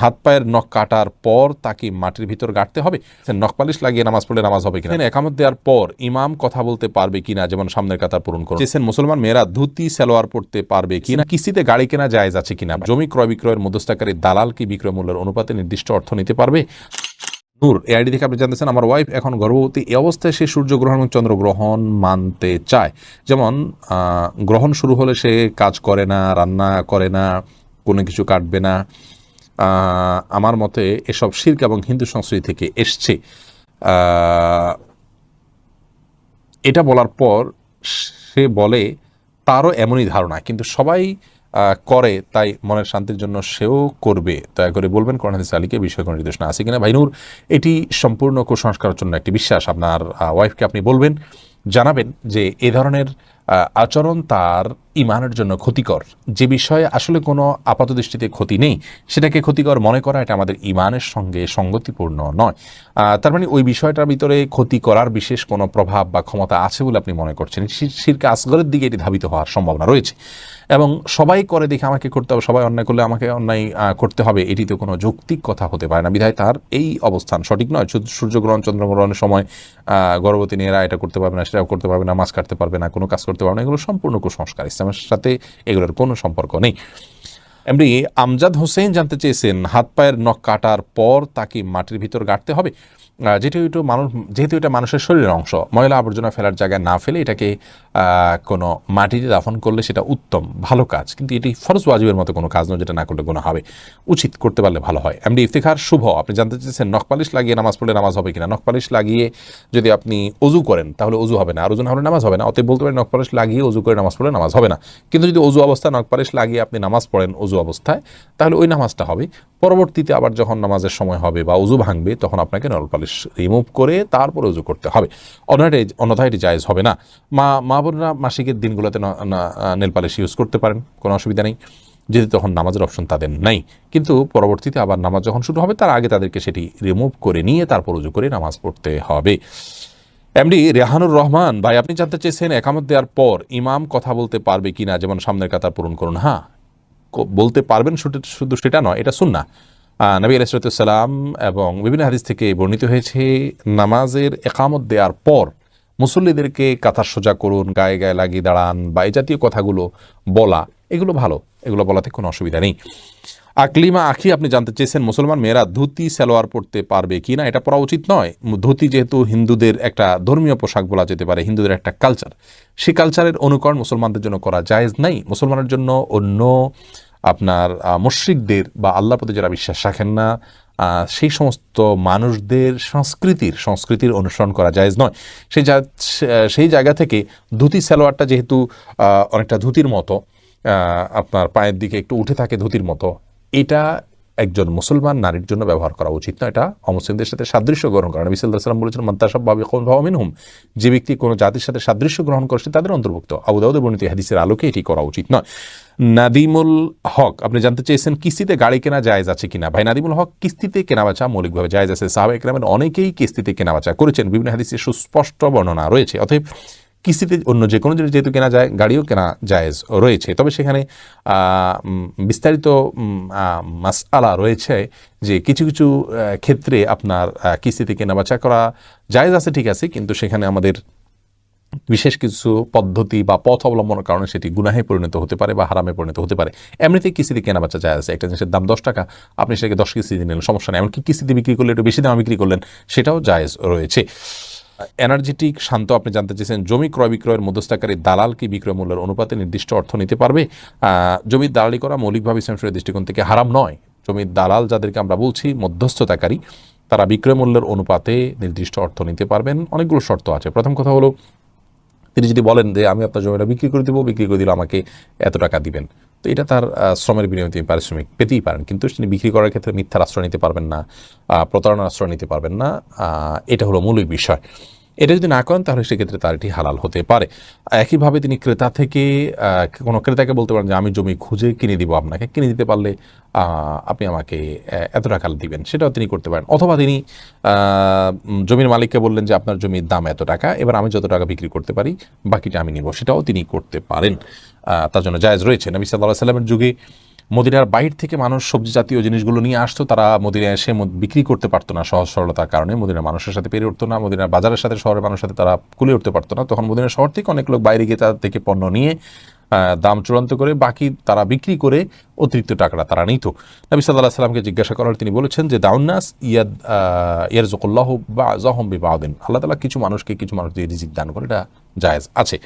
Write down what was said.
হাত পায়ের নখ কাটার পর তাকে মাটির ভিতর গাঁটতে হবে। নখ পালিশ লাগিয়ে নামাজ পড়লে নামাজ হবে কিনা? একামত দেওয়ার পর ইমাম কথা বলতে পারবে কিনা যেমন সামনের কাতার পূরণ করুন। চেয়েছেন মুসলমান মেয়েরা ধুতি সালোয়ার পড়তে পারবে কিনা? কিস্তিতে গাড়ি কেনা জায়েজ আছে কিনা? জমি ক্রয় বিক্রয়ের মধ্যস্থাকারী দালাল কি বিক্রয় মূল্যের অনুপাতে নির্দিষ্ট অর্থ নিতে পারবে? নূর এই আইডি থেকে আপনি জানতেছেন আমার ওয়াইফ এখন গর্ভবতী। এই অবস্থায় সে সূর্যগ্রহণ এবং চন্দ্রগ্রহণ মানতে চায়। যেমন গ্রহণ শুরু হলে সে কাজ করে না রান্না করে না কোনো কিছু কাটবে না। আমার মতে এসব শির্ক এবং হিন্দু সংস্কৃতি থেকে এসছে। এটা বলার পর সে বলে, তারও এমনই ধারণা। কিন্তু সবাই করে, তাই মনের শান্তির জন্য সেও করবে। দয়া করে বলবেন, কোরআন হাদিস আলীকে বিষয় কোনো নির্দেশনা আছে কিনা? ভাইনুর এটি সম্পূর্ণ কুসংস্কারের জন্য একটি বিশ্বাস। আপনার ওয়াইফকে আপনি বলবেন, জানাবেন যে এ ধরনের আচরণ তার ইমানের জন্য ক্ষতিকর। যে বিষয়ে আসলে কোনো আপাত দৃষ্টিতে ক্ষতি নেই, সেটাকে ক্ষতিকর মনে করা এটা আমাদের ইমানের সঙ্গে সঙ্গতিপূর্ণ নয়। তার মানে ওই বিষয়টার ভিতরে ক্ষতি করার বিশেষ কোনো প্রভাব বা ক্ষমতা আছে বলে আপনি মনে করছেন। শিরকে আসগরের দিকে এটি ধাবিত হওয়ার সম্ভাবনা রয়েছে। এবং সবাই করে দেখে আমাকে করতে হবে, সবাই অন্যায় করলে আমাকে অন্যায় করতে হবে, এটি তো কোনো যৌক্তিক কথা হতে পারে না। বিধায় তার এই অবস্থান সঠিক নয়। সূর্যগ্রহণ, চন্দ্রগ্রহণের সময় গর্ভবতী মেয়েরা এটা করতে পারবে না, সেটাও করতে পারবে না, মাছ কাটতে পারবে না, কোনো কাজ করতে পারবে না, এগুলো সম্পূর্ণ কুসংস্কার ইসলামের সাথে এগুলোর কোনো সম্পর্ক নেই। এমনি আমজাদ হোসেন জানতে চেয়েছেন, হাত পায়ের নখ কাটার পর তাকে মাটির ভিতর গাঁটতে হবে। যেহেতু এটা মানুষ, যেহেতু এটা মানুষের শরীরের অংশ, ময়লা আবর্জনা ফেলার জায়গায় না ফেলে এটাকে কোনো মাটিতে দাফন করলে সেটা উত্তম, ভালো কাজ। কিন্তু এটি ফরজ ওয়াজিবের মতো কোনো কাজ নয়, যেটা না করলে কোনো হবে। উচিত করতে পারলে ভালো হয়। এমনি ইফতিখার, শুভ। আপনি জানতে চেয়েছেন, নখ পালিশ লাগিয়ে নামাজ পড়লে নামাজ হবে কিনা? নখ পালিশ লাগিয়ে যদি আপনি অজু করেন, তাহলে অজু হবে না। আর ওজন হলে নামাজ হবে না। অতএব বলতে পারেন, নখ পালিশ লাগিয়ে অজু করে নামাজ পড়লে নামাজ হবে না। কিন্তু যদি অজু অবস্থা নখ পালিশ লাগিয়ে আপনি নামাজ পড়েন অজু অবস্থায়, তাহলে ওই নামাজটা হবে। পরবর্তীতে আবার যখন নামাজের সময় হবে বা অজু ভাঙবে, তখন আপনাকে নল পালিশ রিমুভ করে তারপর অজু করতে হবে। অন্যথায় অন্যথায় এটি জায়েজ হবে না। মা মা বোনরা মাসিকের দিনগুলোতে নেল পালিশ ইউজ করতে পারেন, কোনো অসুবিধা নেই। যদি তখন নামাজের অপশন তাদের নাই। কিন্তু পরবর্তীতে আবার নামাজ যখন শুরু হবে, তার আগে তাদেরকে সেটি রিমুভ করে নিয়ে তারপর উজু করে নামাজ পড়তে হবে। এমডি রেহানুর রহমান, ভাই আপনি জানতে চেয়েছেন একামত দেওয়ার পর ইমাম কথা বলতে পারবে কিনা, যেমন সামনের কাতার পূরণ করুন। হ্যাঁ বলতে পারবেন শুধু- সেটা নয়, এটা শুননা নবী আলাইসালাম এবং বিভিন্ন হাদিস থেকে বর্ণিত হয়েছে, নামাজের একামত দেওয়ার পর মুসল্লিদেরকে কাতার সোজা করুন, গায়ে গায়ে লাগিয়ে দাঁড়ান বা এই জাতীয় কথাগুলো বলা, এগুলো ভালো, এগুলো বলাতে কোনো অসুবিধা নেই। আকলিমা আখি আপনি জানতে চেয়েছেন, মুসলমান মেয়েরা ধুতি, সালোয়ার পরতে পারবে কি না এটা পরা উচিত নয়। ধুতি যেহেতু হিন্দুদের একটা ধর্মীয় পোশাক বলা যেতে পারে, হিন্দুদের একটা কালচার সেই কালচারের অনুকরণ মুসলমানদের জন্য করা জায়েজ নাই। মুসলমানের জন্য অন্য আপনার মুশরিকদের বা আল্লাহ প্রতি যারা বিশ্বাস রাখেন না সেই সমস্ত মানুষদের সংস্কৃতির সংস্কৃতির অনুসরণ করা জায়েজ নয়। সেই জা- সেই জায়গা থেকে ধুতি, সালোয়ারটা যেহেতু অনেকটা ধুতির মতো আপনার পায়ের দিকে একটু উঠে থাকে ধুতির মতো এটা একজন মুসলমান নারীর জন্য ব্যবহার করা উচিত না। এটা অমুসলিমদের সাথে সাদৃশ্য গ্রহণ করা। নবী বলেছেন মন্তাসব ভাবিন হুম যে ব্যক্তি কোনো জাতির সাথে সাদৃশ্য গ্রহণ করছে তাদের অন্তর্ভুক্ত। আবুদাউদ বর্ণিত হাদিসের আলোকে এটি করা উচিত নয়। নাদিমুল হক, আপনি জানতে চেয়েছেন কিস্তিতে গাড়ি কেনা জায়েজ আছে কিনা? ভাই, নাদিমুল হক কিস্তিতে কেনাবেচা মৌলিকভাবে জায়েজ আছে। সাহাবা একরামের অনেকেই কিস্তিতে কেনাবেচা করেছেন। বিভিন্ন হাদিসে সুস্পষ্ট বর্ণনা রয়েছে। অতএব কিস্তিতে অন্য যে কোনো জিনিস যেহেতু কেনা যায়, গাড়িও কেনা জায়েজ রয়েছে। তবে সেখানে বিস্তারিত মাস আলা রয়েছে যে কিছু কিছু ক্ষেত্রে আপনার কিস্তিতে কেনাবেচা করা জায়েজ আছে, ঠিক আছে, কিন্তু সেখানে আমাদের বিশেষ কিছু পদ্ধতি বা পথ অবলম্বনের কারণে সেটি গুনাহে পরিণত হতে পারে বা হারামে পরিণত হতে পারে। এমনিতেই কিস্তিতে কেনা বাচ্চা যায় আছে। একটা জিনিসের দাম দশ টাকা, আপনি সেটাকে দশ কিস্তিতে নিলেন, সমস্যা নেই। এমনকি কিস্তিতে বিক্রি করলে একটু বেশি দামে বিক্রি করলেন, সেটাও জায়েজ রয়েছে। এনার্জেটিক শান্ত আপনি জানতে চেয়েছেন, জমি ক্রয় বিক্রয়ের মধ্যস্থাকারী দালাল কি বিক্রয় মূল্যের অনুপাতে নির্দিষ্ট অর্থ নিতে পারবে? জমির দালালি করা মৌলিকভাবে ইসলাম শরীয়তের দৃষ্টিকোণ থেকে হারাম নয়। জমির দালাল যাদেরকে আমরা বলছি, মধ্যস্থতাকারী, তারা বিক্রয় মূল্যের অনুপাতে নির্দিষ্ট অর্থ নিতে পারবেন। অনেকগুলো শর্ত আছে। প্রথম কথা হলো, তিনি যদি বলেন যে, আমি আপনার জমিটা বিক্রি করে দেবো, বিক্রি করে দিলে আমাকে এত টাকা দিবেন। তো এটা তার শ্রমের বিনিময়ে তিনি পারিশ্রমিক পেতেই পারেন। কিন্তু তিনি বিক্রি করার ক্ষেত্রে মিথ্যার আশ্রয় নিতে পারবেন না প্রতারণার আশ্রয় নিতে পারবেন না এটা হলো মূল বিষয়। এটা যদি না করেন, তাহলে সেক্ষেত্রে তার এটি হালাল হতে পারে। একইভাবে তিনি ক্রেতা থেকে কোনো ক্রেতাকে বলতে পারেন যে, আমি জমি খুঁজে কিনে দিব আপনাকে। কিনে দিতে পারলে আপনি আমাকে এত টাকা দিবেন। সেটাও তিনি করতে পারেন। অথবা তিনি জমির মালিককে বললেন যে, আপনার জমির দাম এত টাকা, এবার আমি যত টাকা বিক্রি করতে পারি, বাকিটা আমি নিব। সেটাও তিনি করতে পারেন। তার জন্য জায়েজ রয়েছে। নবী সাল্লাহ সাল্লামের যুগে মদিনার বাইরে থেকে মানুষ সবজি জাতীয় জিনিসগুলো নিয়ে আসতো, তারা মদিনায় এসে বিক্রি করতে পারতো না সহজ সরলতার কারণে। মদিনার মানুষের সাথে পেরে উঠতো না, মদিনার বাজারের সাথে, শহরের মানুষের সাথে তারা কুলে উঠতে পারতো না। তখন মদিনার শহর থেকে অনেক লোক বাইরে গিয়ে তাদের থেকে পণ্য নিয়ে দাম চূড়ান্ত করে, বাকি তারা বিক্রি করে অতিরিক্ত টাকাটা তারা নিত। নবী সাল্লাহ সাল্লামকে জিজ্ঞাসা করার তিনি বলেছেন যে দাউন্নাস ইয়াদ ইয়ার জকুল্লাহ বা জহম বিবাদিন। আল্লাহ তালা কিছু মানুষকে কিছু মানুষ দিয়ে রিজিক দান করে, এটা জায়েজ আছে।